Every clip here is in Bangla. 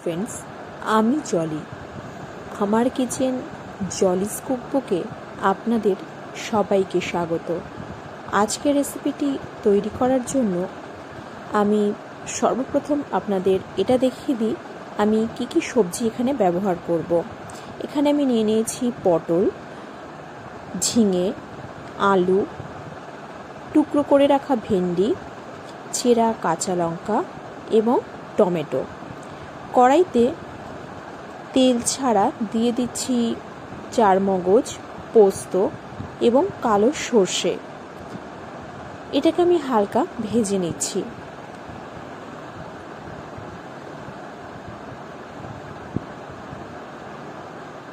ফ্রেন্ডস আমি জলি আমার কিচেন জলি স্কুপবুকে আপনাদের সবাইকে স্বাগত। আজকের রেসিপিটি তৈরি করার জন্য আমি সর্বপ্রথম আপনাদের এটা দেখিয়ে দিই, আমি কি কি সবজি এখানে ব্যবহার করব। এখানে আমি নিয়ে নিয়েছি পটল, ঝিঙে, আলু, টুকরো করে রাখা ভেন্ডি, চেরা কাঁচা লঙ্কা এবং টমেটো। কড়াইতে তেল ছাড়া দিয়ে দিচ্ছি চার মগজ পোস্ত এবং কালো সর্ষে। এটাকে আমি হালকা ভেজে নিচ্ছি।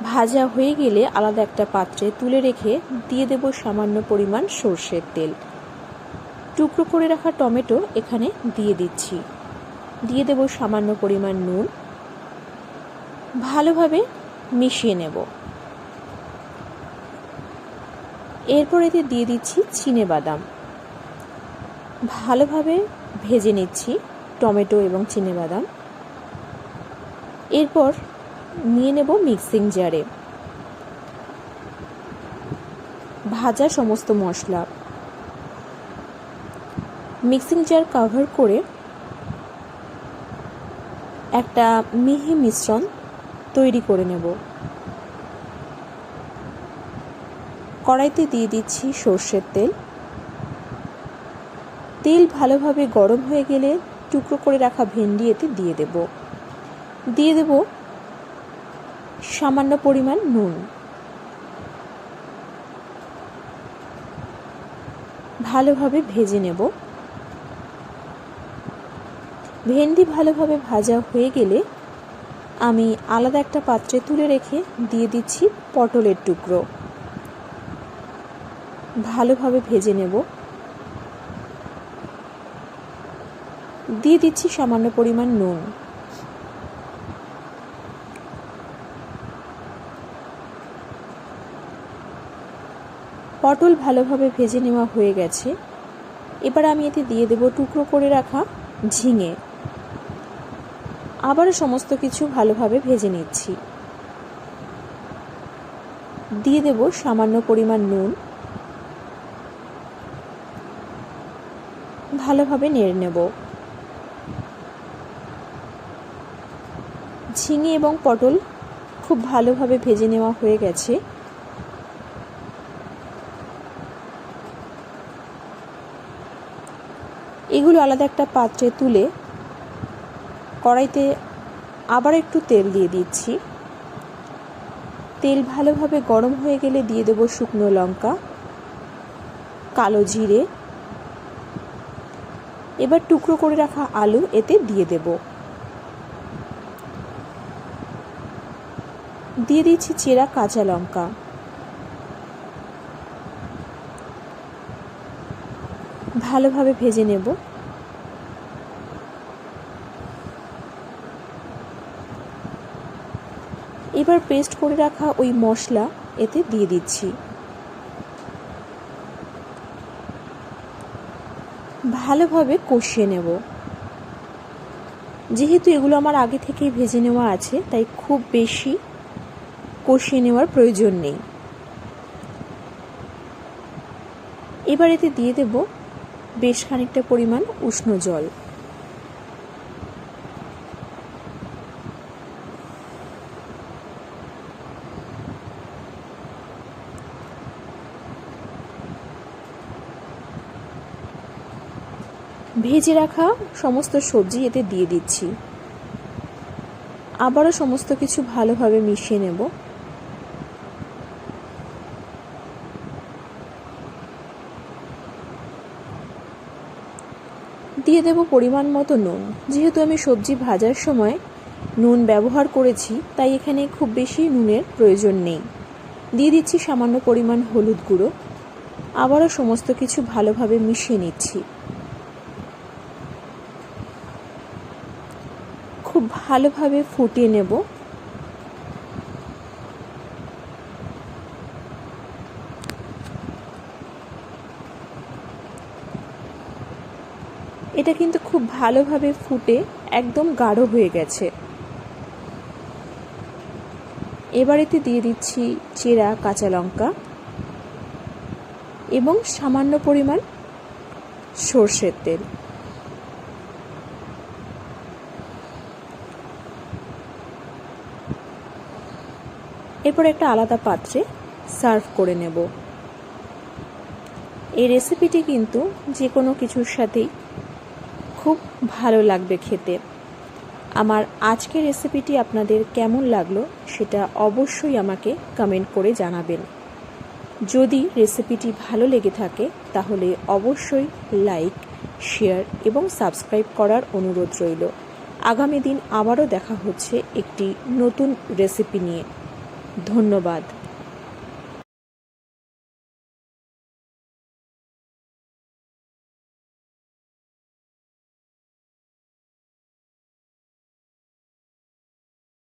ভাজা হয়ে গেলে আলাদা একটা পাত্রে তুলে রেখে দিয়ে দেব সামান্য পরিমাণ সর্ষের তেল। টুকরো করে রাখা টমেটো এখানে দিয়ে দিচ্ছি। দিয়ে দেব সামান্য পরিমাণ নুন। ভালোভাবে মিশিয়ে নেব। এরপর এতে দিয়ে দিচ্ছি চিনে বাদাম। ভালোভাবে ভেজে নিচ্ছি টমেটো এবং চিনে বাদাম। এরপর নিয়ে নেব মিক্সিং জারে। ভাজা সমস্ত মশলা। মিক্সিং জার কভার করে একটা মিহি মিশ্রণ তৈরি করে নেব। কড়াইতে দিয়ে দিচ্ছি সর্ষের তেল। তেল ভালোভাবে গরম হয়ে গেলে টুকরো করে রাখা ভেন্ডি এতে দিয়ে দেব। দিয়ে দেব সামান্য পরিমাণ নুন। ভালোভাবে ভেজে নেব। ভেন্ডি ভালোভাবে ভাজা হয়ে গেলে আমি আলাদা একটা পাত্রে তুলে রেখে দিয়ে দিচ্ছি পটলের টুকরো। ভালোভাবে ভেজে নেব। দিয়ে দিচ্ছি সামান্য পরিমাণ নুন। পটল ভালোভাবে ভেজে নেওয়া হয়ে গেছে। এবার আমি এতে দিয়ে দেব টুকরো করে রাখা ঝিঙে। আবারও সমস্ত কিছু ভালোভাবে ভেজে নিচ্ছি। দিয়ে দেব সামান্য পরিমাণ নুন। ভালোভাবে নেড়ে নেব। ঝিঙে এবং পটল খুব ভালোভাবে ভেজে নেওয়া হয়ে গেছে। এগুলো আলাদা একটা পাত্রে তুলে কড়াইতে আবার একটু তেল দিয়ে দিচ্ছি। তেল ভালোভাবে গরম হয়ে গেলে দিয়ে দেবো শুকনো লঙ্কা, কালো জিরে। এবার টুকরো করে রাখা আলু এতে দিয়ে দেব। দিয়ে দিচ্ছি চেরা কাঁচা লঙ্কা। ভালোভাবে ভেজে নেব। এবার পেস্ট করে রাখা ওই মশলা এতে দিয়ে দিচ্ছি। ভালোভাবে কষিয়ে নেব। যেহেতু এগুলো আমার আগে থেকেই ভেজে নেওয়া আছে, তাই খুব বেশি কষিয়ে নেওয়ার প্রয়োজন নেই। এবার এতে দিয়ে দেব বেশ খানিকটা পরিমাণ উষ্ণ জল। ভেজে রাখা সমস্ত সবজি এতে দিয়ে দিচ্ছি। আবারও সমস্ত কিছু ভালোভাবে মিশিয়ে নেব। দিয়ে দেব পরিমাণ মতো নুন। যেহেতু আমি সবজি ভাজার সময় নুন ব্যবহার করেছি, তাই এখানে খুব বেশি নুনের প্রয়োজন নেই। দিয়ে দিচ্ছি সামান্য পরিমাণ হলুদ গুঁড়ো। আবারও সমস্ত কিছু ভালোভাবে মিশিয়ে নিচ্ছি। খুব ভালোভাবে ফুটিয়ে নেব। এটা কিন্তু খুব ভালোভাবে ফুটে একদম গাঢ় হয়ে গেছে। এবার এতে দিয়ে দিচ্ছি চেরা, কাঁচা লঙ্কা এবং সামান্য পরিমাণ সর্ষের তেল। এরপর একটা আলাদা পাত্রে সার্ভ করে নেব। এই রেসিপিটি কিন্তু যে কোনো কিছুর সাথেই খুব ভালো লাগবে খেতে। আমার আজকের রেসিপিটি আপনাদের কেমন লাগল সেটা অবশ্যই আমাকে কমেন্ট করে জানাবেন। যদি রেসিপিটি ভালো লেগে থাকে, তাহলে অবশ্যই লাইক, শেয়ার এবং সাবস্ক্রাইব করার অনুরোধ রইল। আগামী দিন আবারও দেখা হচ্ছে একটি নতুন রেসিপি নিয়ে। ধন্যবাদ।